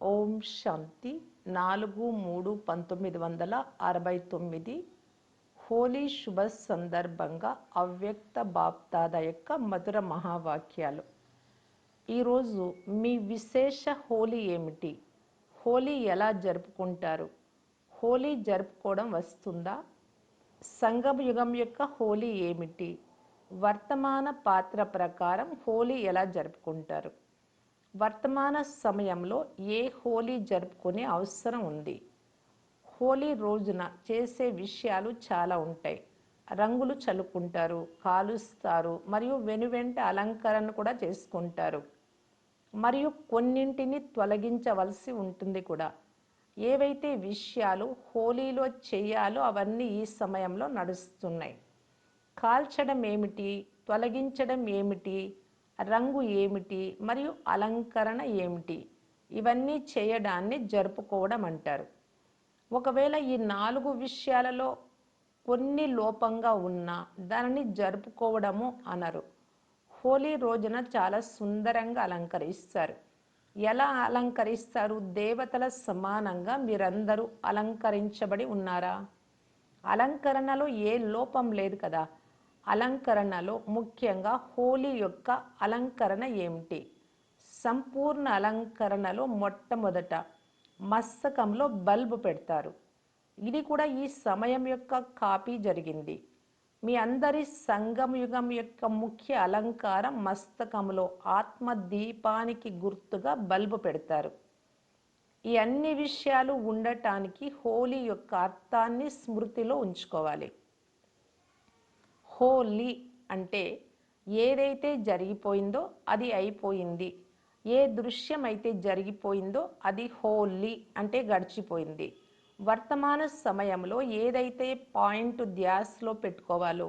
ఓం శాంతి. నాలుగు మూడు పంతొమ్మిది వందల అరవై తొమ్మిది. హోలీ శుభ సందర్భంగా అవ్యక్త బాప్తాద యొక్క మధుర మహావాక్యాలు. ఈరోజు మీ విశేష హోలీ ఏమిటి? హోలీ ఎలా జరుపుకుంటారు? హోలీ జరుపుకోవడం వస్తుందా? సంగమ యుగం యొక్క హోలీ ఏమిటి? వర్తమాన పాత్ర ప్రకారం హోలీ ఎలా జరుపుకుంటారు? వర్తమాన సమయంలో ఏ హోలీ జరుపుకునే అవసరం ఉంది? హోలీ రోజున చేసే విషయాలు చాలా ఉంటాయి. రంగులు చల్లుకుంటారు కాలుస్తారు మరియు వెనువెంట అలంకరణ కూడా చేసుకుంటారు. మరియు కొన్నింటిని తొలగించవలసి ఉంటుంది కూడా. ఏవైతే విషయాలు హోలీలో చేయాలో అవన్నీ ఈ సమయంలో నడుస్తున్నాయి. కాల్చడం ఏమిటి తొలగించడం ఏమిటి రంగు ఏమిటి మరియు అలంకరణ ఏమిటి? ఇవన్నీ చేయడాన్ని జరుపుకోవడం అంటారు. ఒకవేళ ఈ నాలుగు విషయాలలో కొన్ని లోపంగా ఉన్నా దానిని జరుపుకోవడము అనరు. హోలీ రోజున చాలా సుందరంగా అలంకరిస్తారు. ఎలా అలంకరిస్తారు? దేవతల సమానంగా మీరందరూ అలంకరించబడి ఉన్నారా? అలంకరణలో ఏ లోపం లేదు కదా. అలంకరణలో ముఖ్యంగా హోలీ యొక్క అలంకరణ ఏమిటి? సంపూర్ణ అలంకరణలో మొట్టమొదట మస్తకంలో బల్బు పెడతారు. ఇది కూడా ఈ సమయం యొక్క కాపీ జరిగింది. మీ అందరి సంగం యుగం యొక్క ముఖ్య అలంకారం మస్తకంలో ఆత్మ దీపానికి గుర్తుగా బల్బు పెడతారు. ఈ అన్ని విషయాలు ఉండటానికి హోలీ యొక్క అర్థాన్ని స్మృతిలో ఉంచుకోవాలి. హోలీ అంటే ఏదైతే జరిగిపోయిందో అది అయిపోయింది. ఏ దృశ్యం అయితే జరిగిపోయిందో అది హోలీ అంటే గడిచిపోయింది. వర్తమాన సమయంలో ఏదైతే పాయింట్ ధ్యాస్లో పెట్టుకోవాలో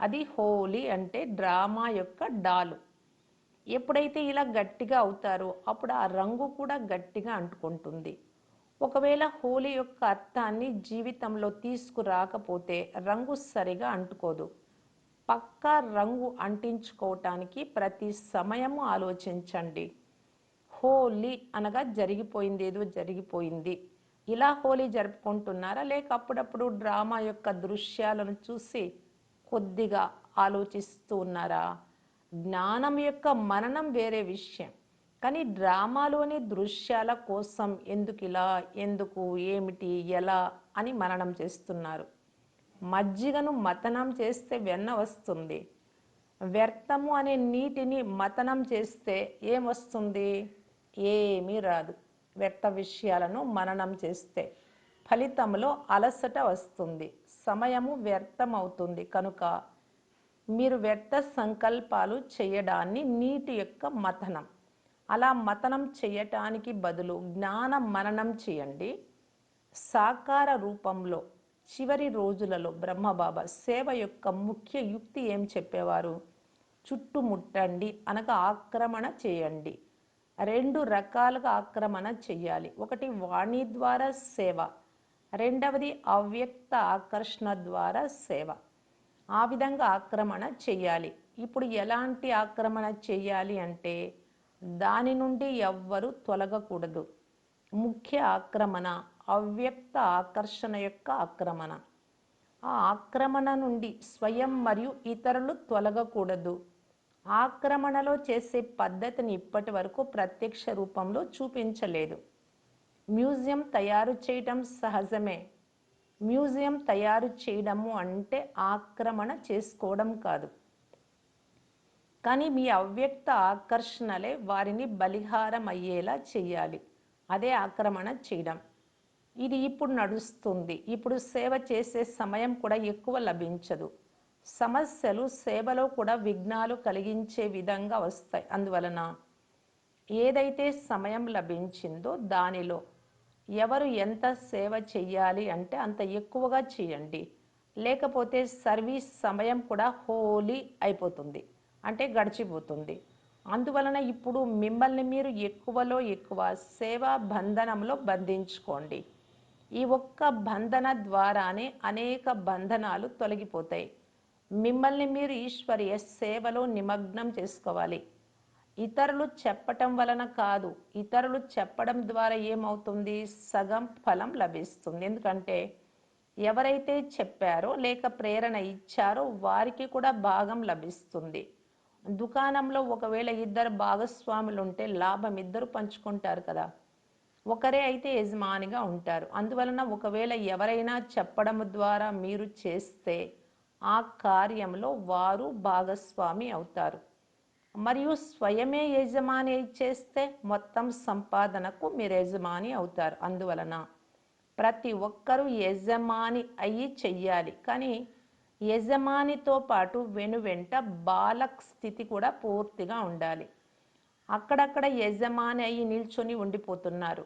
అది హోలీ అంటే డ్రామా యొక్క డాలు. ఎప్పుడైతే ఇలా గట్టిగా అవుతారో అప్పుడు ఆ రంగు కూడా గట్టిగా అంటుకుంటుంది. ఒకవేళ హోలీ యొక్క అర్థాన్ని జీవితంలో తీసుకురాకపోతే రంగు సరిగా అంటుకోదు. పక్కా రంగు అంటించుకోవటానికి ప్రతి సమయము ఆలోచించండి. హోలీ అనగా జరిగిపోయింది ఏదో జరిగిపోయింది. ఇలా హోలీ జరుపుకుంటున్నారా? లేక అప్పుడప్పుడు డ్రామా యొక్క దృశ్యాలను చూసి కొద్దిగా ఆలోచిస్తూ ఉన్నారా? జ్ఞానం యొక్క మననం వేరే విషయం. కానీ డ్రామాలోని దృశ్యాల కోసం ఎందుకు ఇలా ఎందుకు ఏమిటి ఎలా అని మననం చేస్తున్నారు. మజ్జిగను మతనం చేస్తే వెన్న వస్తుంది. వ్యర్థము అనే నీటిని మతనం చేస్తే ఏమొస్తుంది ఏమీ రాదు. వ్యర్థ విషయాలను మననం చేస్తే ఫలితంలో అలసట వస్తుంది. సమయము వ్యర్థమవుతుంది. కనుక మీరు వ్యర్థ సంకల్పాలు చేయడాన్ని నీటి యొక్క మతనం. అలా మతనం చేయటానికి బదులు జ్ఞాన మననం చేయండి. సాకార రూపంలో చివరి రోజులలో బ్రహ్మబాబా సేవ యొక్క ముఖ్య యుక్తి ఏం చెప్పేవారు? చుట్టుముట్టండి అనగా ఆక్రమణ చేయండి. రెండు రకాలుగా ఆక్రమణ చేయాలి ఒకటి వాణి ద్వారా సేవ రెండవది అవ్యక్త ఆకర్షణ ద్వారా సేవ. ఆ విధంగా ఆక్రమణ చేయాలి ఇప్పుడు ఎలాంటి ఆక్రమణ చేయాలి అంటే దాని నుండి ఎవ్వరు తొలగకూడదు. ముఖ్య ఆక్రమణ అవ్యక్త ఆకర్షణ యొక్క ఆక్రమణ. ఆ ఆక్రమణ నుండి స్వయం మరియు ఇతరులు తొలగకూడదు. ఆక్రమణలో చేసే పద్ధతిని ఇప్పటి వరకు ప్రత్యక్ష రూపంలో చూపించలేదు. మ్యూజియం తయారు చేయటం సహజమే. మ్యూజియం తయారు చేయడము అంటే ఆక్రమణ చేసుకోవడం కాదు. కానీ మీ అవ్యక్త ఆకర్షణలే వారిని బలిహారం అయ్యేలా చేయాలి. అదే ఆక్రమణ చేయడం. ఇది ఇప్పుడు నడుస్తుంది. ఇప్పుడు సేవ చేసే సమయం కూడా ఎక్కువ లభించదు. సమస్యలు సేవలో కూడా విఘ్నాలు కలిగించే విధంగా వస్తాయి. అందువలన ఏదైతే సమయం లభించిందో దానిలో ఎవరు ఎంత సేవ చెయ్యాలి అంటే అంత ఎక్కువగా చేయండి. లేకపోతే సర్వీస్ సమయం కూడా హోలీ అయిపోతుంది. అంటే గడిచిపోతుంది. అందువలన ఇప్పుడు మిమ్మల్ని మీరు ఎక్కువలో ఎక్కువ సేవా బంధనంలో బంధించుకోండి. ఈ ఒక్క బంధన ద్వారానే అనేక బంధనాలు తొలగిపోతాయి. మిమ్మల్ని మీరు ఈశ్వరీయ సేవలో నిమగ్నం చేసుకోవాలి. ఇతరులు చెప్పటం వలన కాదు ఇతరులు చెప్పడం ద్వారా ఏమవుతుంది? సగం ఫలం లభిస్తుంది. ఎందుకంటే ఎవరైతే చెప్పారో లేక ప్రేరణ ఇచ్చారో వారికి కూడా భాగం లభిస్తుంది. దుకాణంలో ఒకవేళ ఇద్దరు భాగస్వాములు ఉంటే లాభం ఇద్దరు పంచుకుంటారు కదా. ఒకరే అయితే యజమానిగా ఉంటారు. అందువలన ఒకవేళ ఎవరైనా చెప్పడం ద్వారా మీరు చేస్తే ఆ కార్యంలో వారు భాగస్వామి అవుతారు. మరియు స్వయమే యజమాని అయి చేస్తే మొత్తం సంపాదనకు మీరు యజమాని అవుతారు. అందువలన ప్రతి ఒక్కరూ యజమాని అయ్యి చెయ్యాలి. కానీ యజమానితో పాటు వెనువెంట బాలక్ స్థితి కూడా పూర్తిగా ఉండాలి. అక్కడక్కడ యజమాని అయి నిల్చొని ఉండిపోతున్నారు.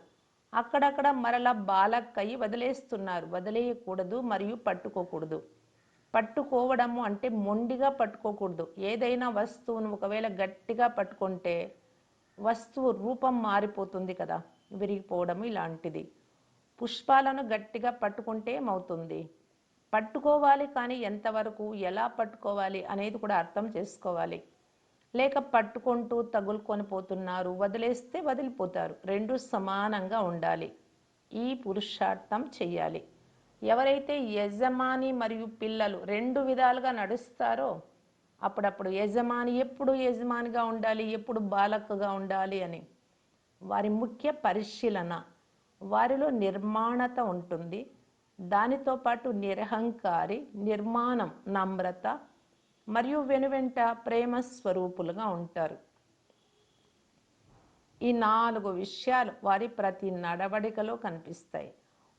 అక్కడక్కడ మరలా బాలక్ వదిలేస్తున్నారు. వదిలేయకూడదు మరియు పట్టుకోకూడదు. పట్టుకోవడము అంటే మొండిగా పట్టుకోకూడదు. ఏదైనా వస్తువును ఒకవేళ గట్టిగా పట్టుకుంటే వస్తువు రూపం మారిపోతుంది కదా. విరిగిపోవడం ఇలాంటిది. పుష్పాలను గట్టిగా పట్టుకుంటే ఏమవుతుంది? పట్టుకోవాలి కానీ ఎంతవరకు ఎలా పట్టుకోవాలి అనేది కూడా అర్థం చేసుకోవాలి. లేక పట్టుకుంటూ తగులుకొని పోతున్నారు. వదిలేస్తే వదిలిపోతారు. రెండు సమానంగా ఉండాలి. ఈ పురుషార్థం చెయ్యాలి. ఎవరైతే యజమాని మరియు పిల్లలు రెండు విధాలుగా నడుస్తారో అప్పుడప్పుడు యజమాని ఎప్పుడు యజమానిగా ఉండాలి ఎప్పుడు బాలకుగా ఉండాలి అని వారి ముఖ్య పరిశీలన వారిలో నిర్మాణత ఉంటుంది. దానితో పాటు నిరహంకారి నిర్మాణం నమ్రత మరియు వెనువెంట ప్రేమ స్వరూపులుగా ఉంటారు. ఈ నాలుగు విషయాలు వారి ప్రతి నడవడికలో కనిపిస్తాయి.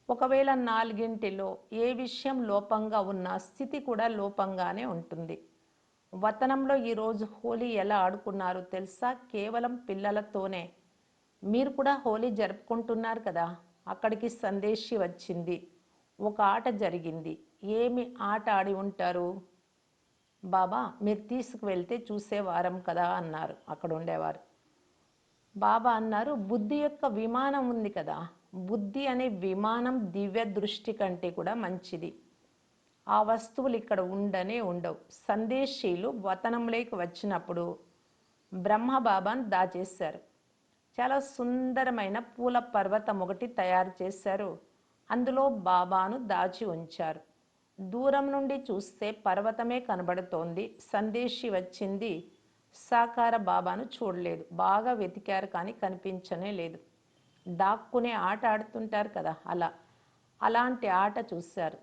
ఒకవేళ నాలుగింటిలో ఏ విషయం లోపంగా ఉన్న స్థితి కూడా లోపంగానే ఉంటుంది. వతనంలో ఈరోజు హోలీ ఎలా ఆడుకున్నారో తెలుసా? కేవలం పిల్లలతోనే. మీరు కూడా హోలీ జరుపుకుంటున్నారు కదా? అక్కడికి సందేశి వచ్చింది. ఒక ఆట జరిగింది. ఏమి ఆట ఆడి ఉంటారు? బాబా మీరు తీసుకువెళ్తే చూసేవారం కదా అన్నారు. అక్కడ ఉండేవారు బాబా అన్నారు బుద్ధి యొక్క విమానం ఉంది కదా. బుద్ధి అనే విమానం దివ్య దృష్టి కంటే కూడా మంచిది. ఆ వస్తువులు ఇక్కడ ఉండనే ఉండవు. సందేశీలు వతనంలోకి వచ్చినప్పుడు బ్రహ్మ బాబాను దాచేశారు. చాలా సుందరమైన పూల పర్వతం ఒకటి తయారు చేశారు. అందులో బాబాను దాచి ఉంచారు. దూరం నుండి చూస్తే పర్వతమే కనబడుతోంది. సందేశి వచ్చింది. సాకార బాబాను చూడలేదు. బాగా వెతికారు కానీ కనిపించనే లేదు. దాక్కునే ఆట ఆడుతుంటారు కదా అలా. అలాంటి ఆట చూశారు.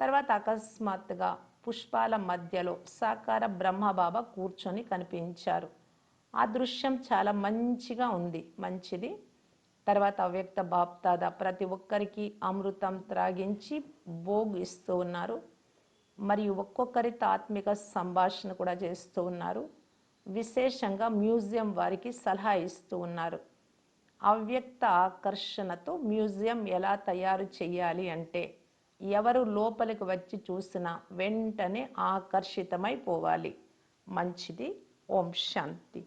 తర్వాత అకస్మాత్తుగా పుష్పాల మధ్యలో సాకార బ్రహ్మబాబా కూర్చొని కనిపించారు. ఆ దృశ్యం చాలా మంచిగా ఉంది. మంచిది. తర్వాత అవ్యక్త బాప్తాద ప్రతి ఒక్కరికి అమృతం త్రాగించి భోగ్ ఇస్తూ ఉన్నారు. మరియు ఒక్కొక్కరితో ఆత్మిక సంభాషణ కూడా చేస్తూ ఉన్నారు. విశేషంగా మ్యూజియం వారికి సలహా ఇస్తూ ఉన్నారు. అవ్యక్త ఆకర్షణతో మ్యూజియం ఎలా తయారు చేయాలి అంటే ఎవరు లోపలికి వచ్చి చూసినా వెంటనే ఆకర్షితమైపోవాలి మంచిది. ఓం శాంతి.